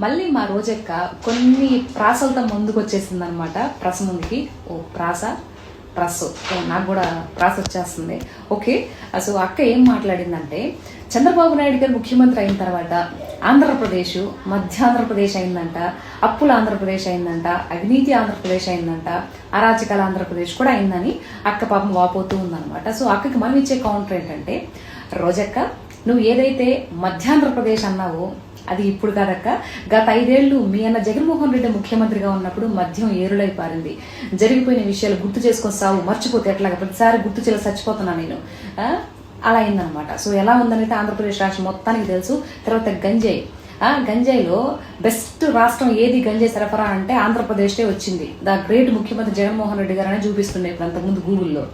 మళ్ళీ మా రోజక్క కొన్ని ప్రాసలతో ముందుకు వచ్చేసింది అనమాట ప్రస ముందుకి. ఓ ప్రాస ప్రస్ ఓ, నాకు కూడా ప్రాస వచ్చేస్తుంది. ఓకే సో అక్క ఏం మాట్లాడిందంటే చంద్రబాబు నాయుడు గారు ముఖ్యమంత్రి అయిన తర్వాత ఆంధ్రప్రదేశ్ మధ్యాంధ్రప్రదేశ్ అయిందంట అప్పుల ఆంధ్రప్రదేశ్ అయిందంట అవినీతి ఆంధ్రప్రదేశ్ అయిందంట అరాచకాల ఆంధ్రప్రదేశ్ కూడా అయిందని అక్క పాపం వాపోతూ ఉందన్నమాట సో అక్కకి మనం ఇచ్చే కౌంటర్ ఏంటంటే రోజక్క నువ్వు ఏదైతే మధ్యాంధ్రప్రదేశ్ అన్నావో అది ఇప్పుడు కాదక్క. గత ఐదేళ్ళు మీ అన్న జగన్మోహన్ రెడ్డి ముఖ్యమంత్రిగా ఉన్నప్పుడు మద్యం ఏరులై పారింది. జరిగిపోయిన విషయాలు గుర్తు చేసుకొని సావు మర్చిపోతే ఎట్లాగా? ప్రతిసారి గుర్తు చేసి చచ్చిపోతున్నా నేను. అలా అయిందనమాట సో ఎలా ఉందనైతే ఆంధ్రప్రదేశ్ రాష్ట్రం మొత్తానికి తెలుసు. తర్వాత గంజాయి. ఆ? గంజాయిలో బెస్ట్ రాష్ట్రం ఏది? గంజాయి సరఫరా అంటే ఆంధ్రప్రదేశ్ వచ్చింది. ద గ్రేట్ ముఖ్యమంత్రి జగన్మోహన్ రెడ్డి గారు చూపిస్తున్నాయి చూపిస్తుండే ఇప్పుడు అంతకుముందు గూగుల్లో.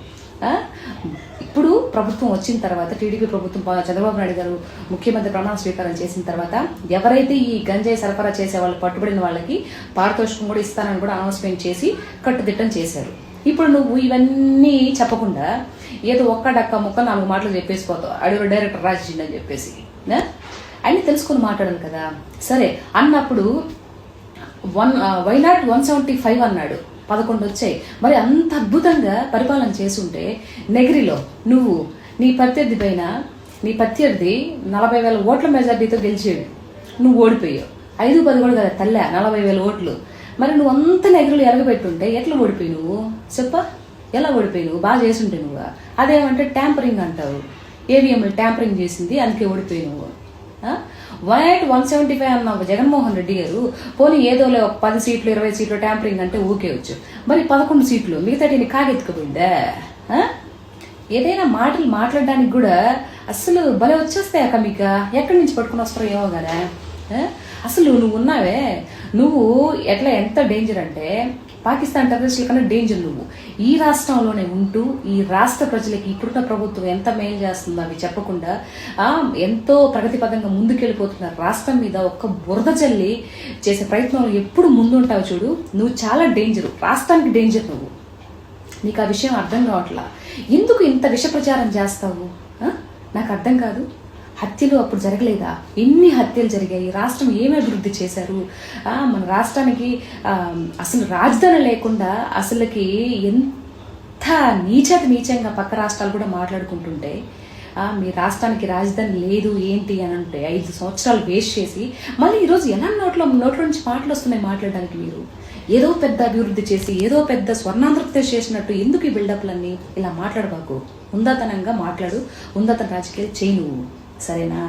ఇప్పుడు ప్రభుత్వం వచ్చిన తర్వాత టీడీపీ ప్రభుత్వం చంద్రబాబు నాయుడు గారు ముఖ్యమంత్రి ప్రమాణ స్వీకారం చేసిన తర్వాత ఎవరైతే ఈ గంజాయి సరఫరా చేసే వాళ్ళు పట్టుబడిన వాళ్ళకి పారితోషికం కూడా ఇస్తానని కూడా అనౌన్స్మెంట్ చేసి కట్టుదిట్టం చేశారు. ఇప్పుడు నువ్వు ఇవన్నీ చెప్పకుండా ఏదో ఒక్క డక్క ముక్క నాలుగు మాటలు చెప్పేసిపోతావు అడుగు డైరెక్టర్ రాజేసిండు అని చెప్పేసి నా? అన్ని తెలుసుకొని మాట్లాడాలి కదా. సరే అన్నప్పుడు one why not one seventy five అన్నాడు. పదకొండు వచ్చాయి. మరి అంత అద్భుతంగా పరిపాలన చేసుంటే నెగిరిలో నువ్వు నీ ప్రత్యర్థి పైన నీ ప్రత్యర్థి నలభై వేల ఓట్ల మెజార్టీతో గెలిచాడు. నువ్వు ఓడిపోయావు. ఐదు పది కూడా కదా తల్లే నలభై వేల ఓట్లు. మరి నువ్వు అంత నెగిరిలో ఎరగబెట్టుంటే ఎట్లా ఓడిపోయి నువ్వు? చెప్ప. ఎలా ఓడిపోయి నువ్వు? బాగా చేసుంటే నువ్వు? అదేమంటే ట్యాంపరింగ్ అంటావు. ఏవిఎంలు ట్యాంపరింగ్ చేసింది అందుకే ఓడిపోయి నువ్వు. One eight one seventy five అన్న జగన్మోహన్ రెడ్డి గారు పోనీ ఏదోలే ఒక పది సీట్లు ఇరవై సీట్లు ట్యాంపరింగ్ అంటే ఊకేవచ్చు మరి పదకొండు సీట్లు మిగతాటిని కాగెత్తుకుపోయిందా? ఏదైనా మాటలు మాట్లాడడానికి కూడా అస్సలు భలే వచ్చేస్తాయా కమిక ఎక్కడి నుంచి పట్టుకుని వస్తారో ఏమో కదా. అసలు నువ్వు ఉన్నావే? నువ్వు ఎట్లా ఎంత డేంజర్ అంటే పాకిస్తాన్ టెర్రరిస్టుల కన్నా డేంజర్ నువ్వు. ఈ రాష్ట్రంలోనే ఉంటూ ఈ రాష్ట్ర ప్రజలకి ఇప్పుడున్న ప్రభుత్వం ఎంత మేలు చేస్తుందో అవి చెప్పకుండా ఎంతో ప్రగతిపదంగా ముందుకెళ్ళిపోతున్న రాష్ట్రం మీద ఒక్క బురద చల్లి చేసే ప్రయత్నంలో ఎప్పుడు ముందుంటావు చూడు. నువ్వు చాలా డేంజర్ రాష్ట్రానికి డేంజర్ నువ్వు. నీకు ఆ విషయం అర్థం కావట్లా. ఎందుకు ఇంత విష ప్రచారం చేస్తావు నాకు అర్థం కాదు. హత్యలు అప్పుడు జరగలేదా? ఎన్ని హత్యలు జరిగాయి? రాష్ట్రం ఏమి అభివృద్ధి చేశారు? మన రాష్ట్రానికి అసలు రాజధాని లేకుండా అసలుకి ఎంత నీచటి నీచంగా పక్క రాష్ట్రాలు కూడా మాట్లాడుకుంటుంటే మీ రాష్ట్రానికి రాజధాని లేదు ఏంటి అని అంటే ఐదు సంవత్సరాలు వేస్ట్ చేసి మళ్ళీ ఈరోజు ఎలా నోట్లో నోట్ల నుంచి మాటలు వస్తున్నాయి మాట్లాడడానికి మీరు? ఏదో పెద్ద అభివృద్ధి చేసి ఏదో పెద్ద స్వర్ణాంధ్రప్రదేశ్ చేసినట్టు ఎందుకు ఈ బిల్డప్లన్నీ ఇలా మాట్లాడబాకు. ఉందాతనంగా మాట్లాడు. ఉందాతన రాజకీయాలు చేయి నువ్వు సరేనా